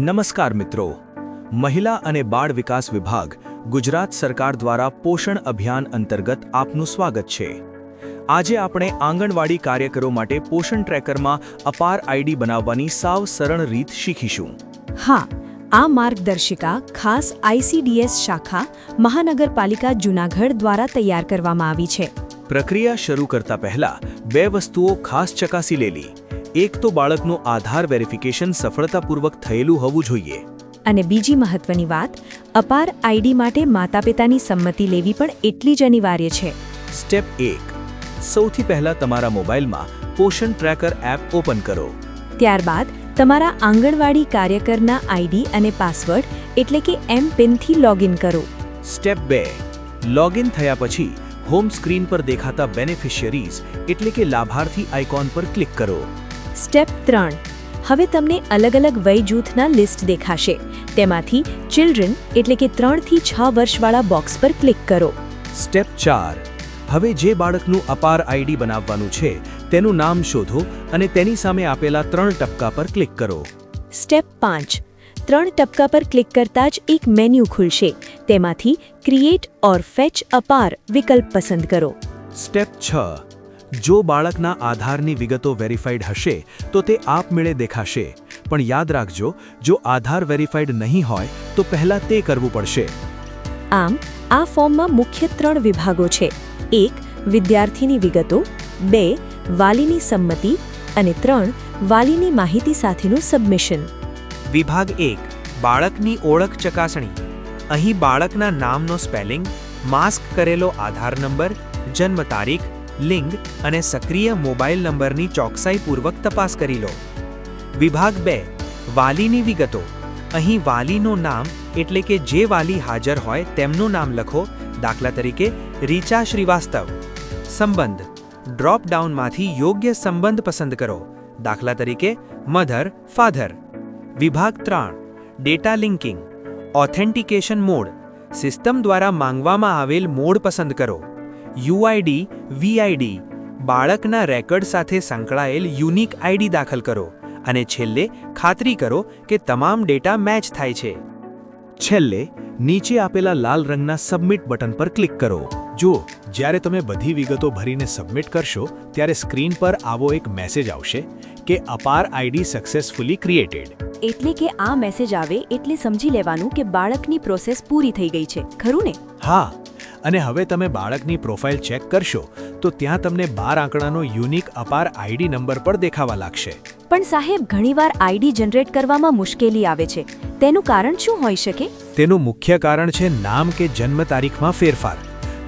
નમસ્કાર મિત્રો. મહિલા અને બાળ વિકાસ વિભાગ ગુજરાત સરકાર દ્વારા પોષણ અભિયાન અંતર્ગત આપનું સ્વાગત છે. આજે આપણે આંગણવાડી કાર્યકરો માટે પોષણ ટ્રેકરમાં અપાર આઈડી બનાવવાની સાવ સરળ રીત શીખીશું. હા આ માર્ગદર્શિકા ખાસ આઈસીડીએસ શાખા મહાનગરપાલિકા જૂનાગઢ દ્વારા તૈયાર કરવામાં આવી છે. પ્રક્રિયા શરૂ કરતા પહેલા બે વસ્તુઓ ખાસ ચકાસી લેલી. એક તો બાળકનું આધાર વેરિફિકેશન સફળતાપૂર્વક થયેલું હોવું જોઈએ. અને બીજી મહત્વની વાત અપાર આઈડી માટે માતા પિતાની સંમતિ લેવી પણ એટલી જ અનિવાર્ય છે. સ્ટેપ એક સૌથી પહેલા તમારા મોબાઈલમાં પોષણ ટ્રેકર એપ ઓપન કરો. ત્યારબાદ તમારા આંગણવાડી કાર્યકરના આઈડી અને પાસવર્ડ એટલે કે એમ પિનથી લોગિન કરો. સ્ટેપ બે લોગિન થયા પછી હોમ સ્ક્રીન પર દેખાતા બેનિફિશિયરીઝ એટલે કે લાભાર્થી આઇકોન પર ક્લિક કરો. સ્ટેપ ત્રણ. હવે તમને અલગ અલગ વય જૂથના લિસ્ટ દેખાશે. તેમાંથી ચિલ્ડ્રન એટલે કે ત્રણથી છ વર્ષવાળા બોક્સ પર ક્લિક કરો. સ્ટેપ ચાર. હવે જે બાળકનું અપાર આઈડી બનાવવાનું છે તેનું નામ શોધો અને તેની સામે આપેલા ત્રણ ટપકા પર ક્લિક કરો. સ્ટેપ પાંચ. ત્રણ ટપકા પર ક્લિક કરતા જ એક મેન્યુ ખુલશે. તેમાંથી ક્રિએટ ઓર ફેચ અપાર વિકલ્પ પસંદ કરો. સ્ટેપ છ. જો બાળકના આધારની વિગતો વેરીફાઈડ હશે તો તે આપમેળે દેખાશે. પણ યાદ રાખજો જો આધાર વેરીફાઈડ નહીં હોય તો પહેલા તે કરવું પડશે. આમ આ ફોર્મમાં મુખ્ય ત્રણ વિભાગો છે. એક વિદ્યાર્થીની વિગતો. બે વાલીની સંમતિ. અને ત્રણ વાલીની માહિતી સાથેનું સબમિશન. વિભાગ એક બાળકની ઓળખ ચકાસણી. અહીં બાળકના નામનો સ્પેલિંગ માસ્ક કરેલો આધાર નંબર જન્મ તારીખ લિંગ અને સક્રિય મોબાઈલ નંબરની ચોકસાઈપૂર્વક તપાસ કરી લો. વિભાગ બે, વાલીની વિગતો. અહીં વાલીનું નામ એટલે કે જે વાલી હાજર હોય તેમનું નામ લખો. દાખલા તરીકે, રીચા શ્રીવાસ્તવ. સંબંધ. ડ્રોપ ડાઉનમાંથી યોગ્ય સંબંધ પસંદ કરો. દાખલા તરીકે, મધર, ફાધર. વિભાગ ત્રણ, data linking. Authentication mode. System દ્વારા માંગવામાં આવેલ મોડ પસંદ કરો. યુઆઈડી વીઆઈડી બાળકના રેકર્ડ સાથે સંકળાયેલ યુનિક આઈડી દાખલ કરો અને છેલ્લે ખાતરી કરો કે તમામ ડેટા મેચ થાય છે. છેલ્લે નીચે આપેલા લાલ રંગના સબમિટ બટન પર ક્લિક કરો. જુઓ જ્યારે તમે બધી વિગતો ભરીને સબમિટ કરશો ત્યારે સ્ક્રીન પર આવો એક મેસેજ આવશે કે અપાર આઈડી સક્સેસફુલી ક્રિએટેડ. એટલે કે આ મેસેજ આવે એટલે સમજી લેવાનું કે બાળકની પ્રોસેસ પૂરી થઈ ગઈ છે ખરું ને? હા અને હવે તમે બાળકની પ્રોફાઇલ ચેક કરશો તો ત્યાં તમને બાર આંકડાનો યુનિક અપાર આઈડી નંબર પર દેખાવા લાગશે. પણ સાહેબ ઘણીવાર આઈડી જનરેટ કરવામાં મુશ્કેલી આવે છે. તેનું કારણ શું હોઈ શકે? તેનું મુખ્ય કારણ છે નામ કે જન્મ તારીખમાં ફેરફાર.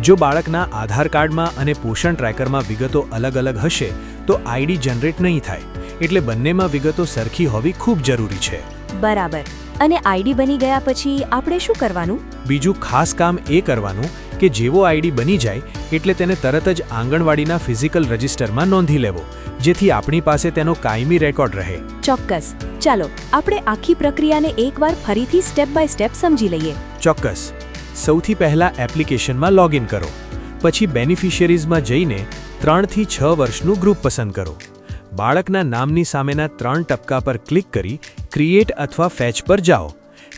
જો બાળકના આધાર કાર્ડમાં અને પોષણ ટ્રેકરમાં વિગતો અલગ અલગ હશે તો આઈડી જનરેટ નહીં થાય. એટલે બંનેમાં વિગતો સરખી હોવી ખૂબ જરૂરી છે. બરાબર. અને આઈડી બની ગયા પછી આપણે શું કરવાનું? બીજું ખાસ કામ એ કરવાનું કે જેવો આઈડી બની જાય એટલે તેને તરત જ આંગણવાડીના ફિઝિકલ રજિસ્ટરમાં નોંધી લેવો જેથી આપણી પાસે તેનો કાયમી રેકોર્ડ રહે. ચોક્કસ. ચાલો આપણે આખી પ્રક્રિયાને એકવાર ફરીથી સ્ટેપ બાય સ્ટેપ સમજી લઈએ. ચોક્કસ. સૌથી પહેલા એપ્લિકેશનમાં લોગિન કરો. પછી બેનિફિશિયરીઝમાં જઈને ત્રણથી છ વર્ષનું ગ્રુપ પસંદ કરો. બાળકના નામની સામેના ત્રણ ટપકા પર ક્લિક કરી ક્રિએટ અથવા ફેચ પર જાઓ.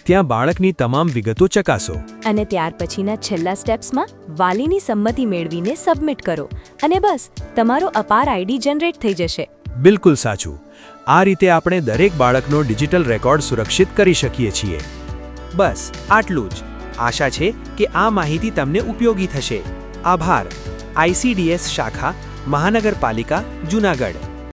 ત્યાં બાળકની તમામ વિગતો ચકાસો. અને ત્યાર પછીના છેલ્લા સ્ટેપ્સમાં વાલીની સંમતિ મેળવીને સબમિટ કરો. અને બસ તમારો અપાર આઈડી જનરેટ થઈ જશે. બિલકુલ સાચું. આ રીતે આપણે દરેક બાળકનો ડિજિટલ રેકોર્ડ સુરક્ષિત કરી શકીએ છીએ. બસ આટલું જ. આશા છે કે આ માહિતી તમને ઉપયોગી થશે. આભાર. આઈસીડીએસ શાખા મહાનગરપાલિકા જૂનાગઢ.